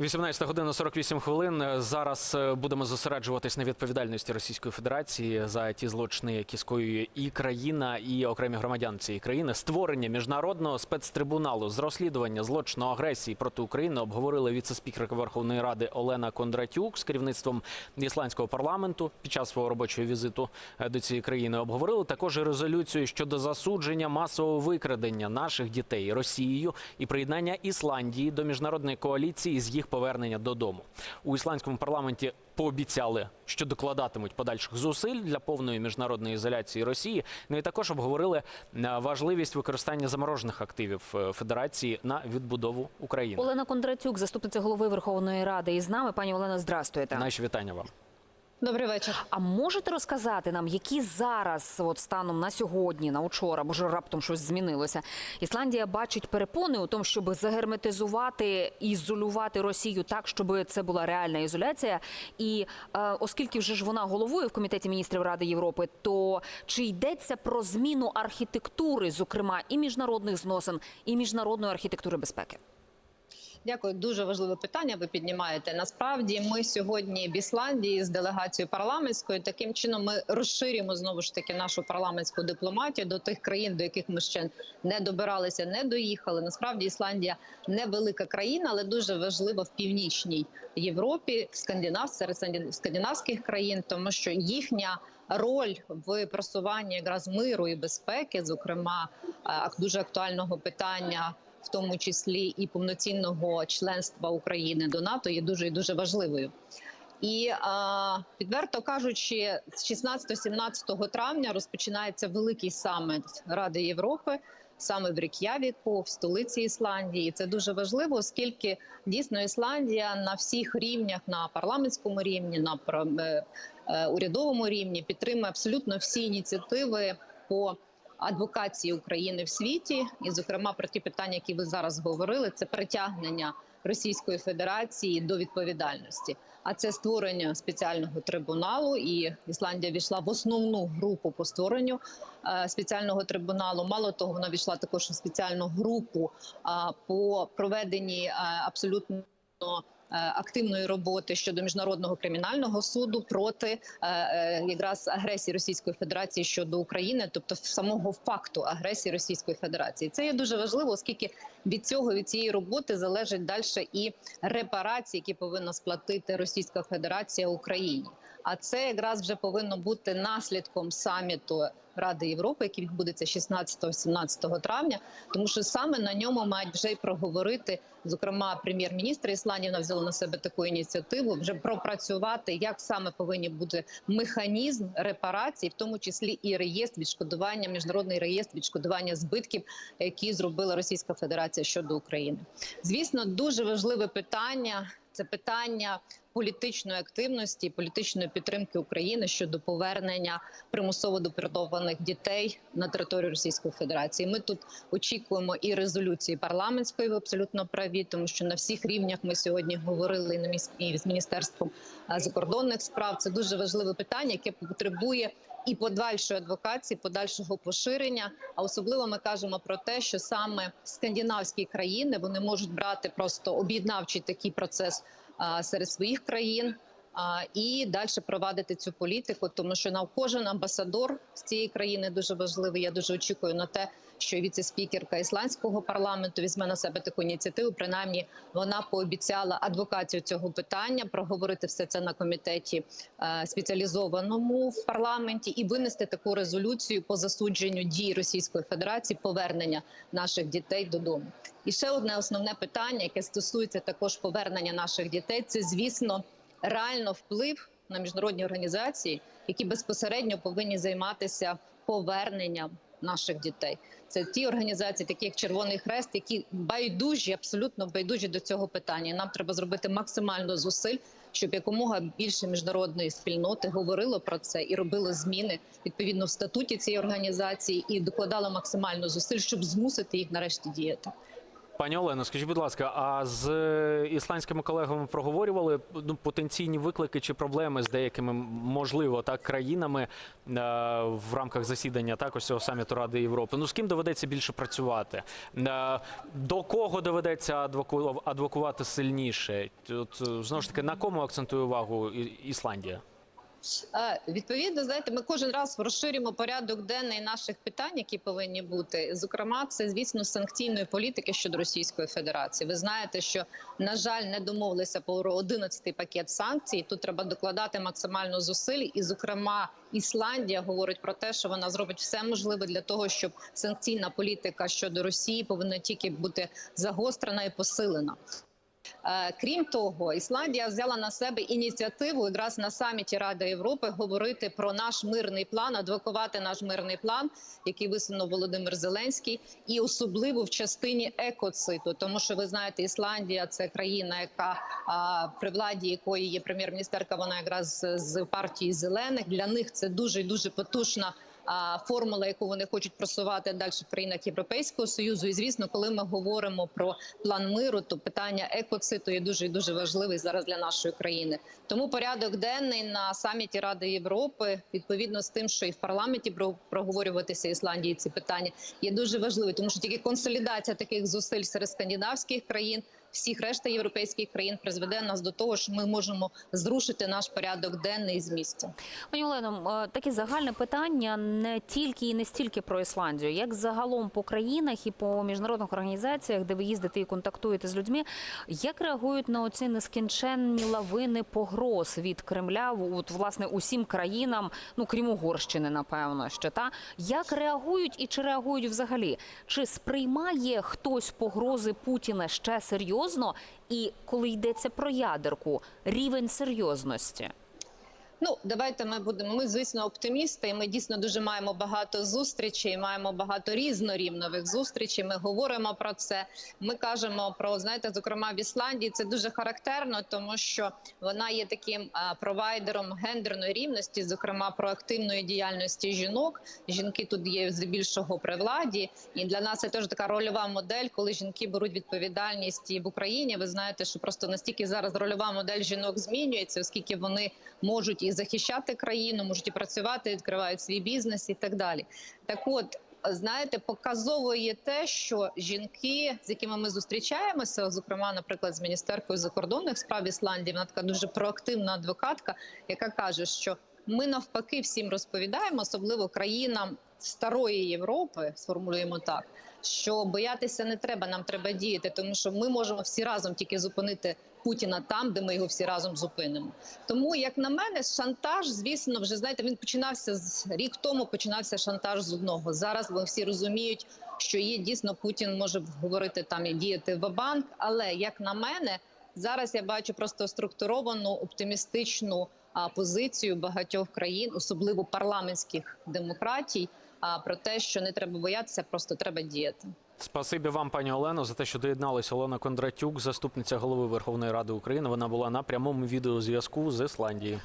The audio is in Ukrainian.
18 година 48 хвилин. Зараз е, будемо зосереджуватись на відповідальності Російської Федерації за ті злочини, які скоює і країна, і окремі громадян цієї країни. Створення міжнародного спецтрибуналу з розслідування злочину агресії проти України обговорили віце-спікерка Верховної Ради Олена Кондратюк з керівництвом ісландського парламенту під час свого робочого візиту е, до цієї країни. Обговорили також резолюцію щодо засудження масового викрадення наших дітей Росією і приєднання Ісландії до міжнародної коаліції з їх повернення додому. У ісландському парламенті пообіцяли, що докладатимуть подальших зусиль для повної міжнародної ізоляції Росії. Ну і також обговорили е, важливість використання заморожених активів е, Федерації на відбудову України. Олена Кондратюк, заступниця голови Верховної Ради, із нами. Пані Олена, здрастуєте. Наші вітання вам. Добрий вечір. А можете розказати нам, які зараз, от станом на сьогодні, на учора, бо ж раптом щось змінилося, Ісландія бачить перепони у тому, щоб загерметизувати і ізолювати Росію так, щоб це була реальна ізоляція. І е, оскільки вже ж вона головує в комітеті міністрів Ради Європи, то чи йдеться про зміну архітектури, зокрема і міжнародних зносин, і міжнародної архітектури безпеки? Дякую, дуже важливе питання. Ви піднімаєте. Насправді, ми сьогодні в Ісландії з делегацією парламентською. Таким чином, ми розширюємо знову ж таки нашу парламентську дипломатію до тих країн, до яких ми ще не добиралися, не доїхали. Насправді Ісландія невелика країна, але дуже важлива в північній Європі, в Скандинав, серед скандинавських країн, тому що їхня. Роль в просуванні якраз миру і безпеки, зокрема дуже актуального питання в тому числі і повноцінного членства України до НАТО, є дуже і дуже важливою. І відверто кажучи, з 16-17 травня розпочинається великий саміт Ради Європи. Саме в Рік'явіку, в столиці Ісландії, це дуже важливо, оскільки дійсно Ісландія на всіх рівнях, на парламентському рівні, на е, е, урядовому рівні підтримує абсолютно всі ініціативи по адвокації України в світі, і, зокрема, про ті питання, які ви зараз говорили, це притягнення Російської Федерації до відповідальності. А це створення спеціального трибуналу, і Ісландія війшла в основну групу по створенню е, спеціального трибуналу. Мало того, вона війшла також у спеціальну групу по проведенні е, абсолютно. Е, активної роботи щодо міжнародного кримінального суду проти е, е, якраз агресії Російської Федерації щодо України, тобто самого факту агресії Російської Федерації, це є дуже важливо, оскільки від цього від цієї роботи залежить далі і репарації, які повинна сплатити Російська Федерація Україні. А це якраз вже повинно бути наслідком саміту Ради Європи, який відбудеться 16-17 травня, тому що саме на ньому мають вже й проговорити. Зокрема, прем'єр-міністр Ісландії взяла на себе таку ініціативу вже пропрацювати, як саме повинні бути механізм репарацій, в тому числі і реєстр відшкодування, міжнародний реєстр відшкодування збитків, які зробила Російська Федерація щодо України. Звісно, дуже важливе питання. Це питання політичної активності, політичної підтримки України щодо повернення примусово депортованих дітей на територію Російської Федерації. Ми тут очікуємо і резолюції парламентської ви абсолютно праві, тому що на всіх рівнях ми сьогодні говорили на і з міністерством закордонних справ. Це дуже важливе питання, яке потребує. І подальшої адвокації, подальшого поширення. А особливо ми кажемо про те, що саме скандинавські країни вони можуть брати просто об'єднавчий такий процес серед своїх країн і далі провадити цю політику, тому що на кожен амбасадор з цієї країни дуже важливий. Я дуже очікую на те, що віце-спікерка ісландського парламенту візьме на себе таку ініціативу. Принаймні, вона пообіцяла адвокацію цього питання, проговорити все це на комітеті е, спеціалізованому в парламенті і винести таку резолюцію по засудженню дій Російської Федерації повернення наших дітей додому. І ще одне основне питання, яке стосується також повернення наших дітей, це звісно реально вплив на міжнародні організації, які безпосередньо повинні займатися поверненням наших дітей. Це ті організації, такі як Червоний Хрест, які байдужі, абсолютно байдужі до цього питання. Нам треба зробити максимально зусиль, щоб якомога більше міжнародної спільноти говорило про це і робило зміни відповідно в статуті цієї організації і докладало максимально зусиль, щоб змусити їх нарешті діяти. Пані Олено, скажіть, будь ласка, а з е, ісландськими колегами проговорювали ну, потенційні виклики чи проблеми з деякими, можливо, так, країнами е, в рамках засідання так, ось цього саміту Ради Європи? Ну, з ким доведеться більше працювати? Е, до кого доведеться адвоку... адвокувати сильніше? От, знову ж таки, на кому акцентує увагу Ісландія? Відповідно, знаєте, ми кожен раз розширюємо порядок денний наших питань, які повинні бути. Зокрема, це звісно санкційної політики щодо Російської Федерації. Ви знаєте, що на жаль не домовилися про 11-й пакет санкцій. Тут треба докладати максимально зусиль, і зокрема Ісландія говорить про те, що вона зробить все можливе для того, щоб санкційна політика щодо Росії повинна тільки бути загострена і посилена. Е, Крім того, Ісландія взяла на себе ініціативу якраз на саміті Ради Європи говорити про наш мирний план, адвокувати наш мирний план, який висунув Володимир Зеленський, і особливо в частині екоциту. Тому що ви знаєте, Ісландія це країна, яка при владі якої є прем'єр-міністерка, вона якраз з- партії зелених. Для них це дуже дуже потужна формула, яку вони хочуть просувати далі в країнах Європейського союзу. І звісно, коли ми говоримо про план миру, то питання екоциту є дуже і дуже важливий зараз для нашої країни. Тому порядок денний на саміті Ради Європи, відповідно з тим, що і в парламенті про- проговорюватися Ісландії ці питання, є дуже важливий, тому що тільки консолідація таких зусиль серед скандинавських країн. Всіх решта європейських країн призведе нас до того, що ми можемо зрушити наш порядок денний з місця. Пані Олено, е, таке загальне питання не тільки і не стільки про Ісландію, як загалом по країнах і по міжнародних організаціях, де ви їздите і контактуєте з людьми, як реагують на оці нескінченні лавини погроз від Кремля, от власне усім країнам, ну крім Угорщини, напевно, що та як реагують і чи реагують взагалі? Чи сприймає хтось погрози Путіна ще серйозно? І коли йдеться про ядерку, рівень серйозності? Ну, давайте ми будемо. Ми, звісно, оптимісти, і ми дійсно дуже маємо багато зустрічей, маємо багато різнорівнових зустрічей. Ми говоримо про це. Ми кажемо про знаєте, зокрема в Ісландії. Це дуже характерно, тому що вона є таким провайдером гендерної рівності, зокрема проактивної діяльності жінок. Жінки тут є здебільшого при владі, і для нас це теж така рольова модель, коли жінки беруть відповідальність і в Україні. Ви знаєте, що просто настільки зараз рольова модель жінок змінюється, оскільки вони можуть і захищати країну, можуть і працювати, відкривають свій бізнес і так далі. Так от. Знаєте, показово є те, що жінки, з якими ми зустрічаємося, зокрема, наприклад, з міністеркою закордонних справ Ісландії, вона така дуже проактивна адвокатка, яка каже, що ми навпаки всім розповідаємо, особливо країнам старої Європи, сформулюємо так, що боятися не треба, нам треба діяти, тому що ми можемо всі разом тільки зупинити Путіна там, де ми його всі разом зупинимо. Тому, як на мене, шантаж, звісно, вже знаєте, він починався з рік тому. Починався шантаж з одного. Зараз вони всі розуміють, що є дійсно Путін може говорити там і діяти в банк. Але як на мене, зараз я бачу просто структуровану оптимістичну позицію багатьох країн, особливо парламентських демократій. А про те, що не треба боятися, просто треба діяти. Спасибі вам, пані Олено, за те, що доєдналися. Олена Кондратюк, заступниця голови Верховної Ради України. Вона була на прямому відеозв'язку з Ісландії.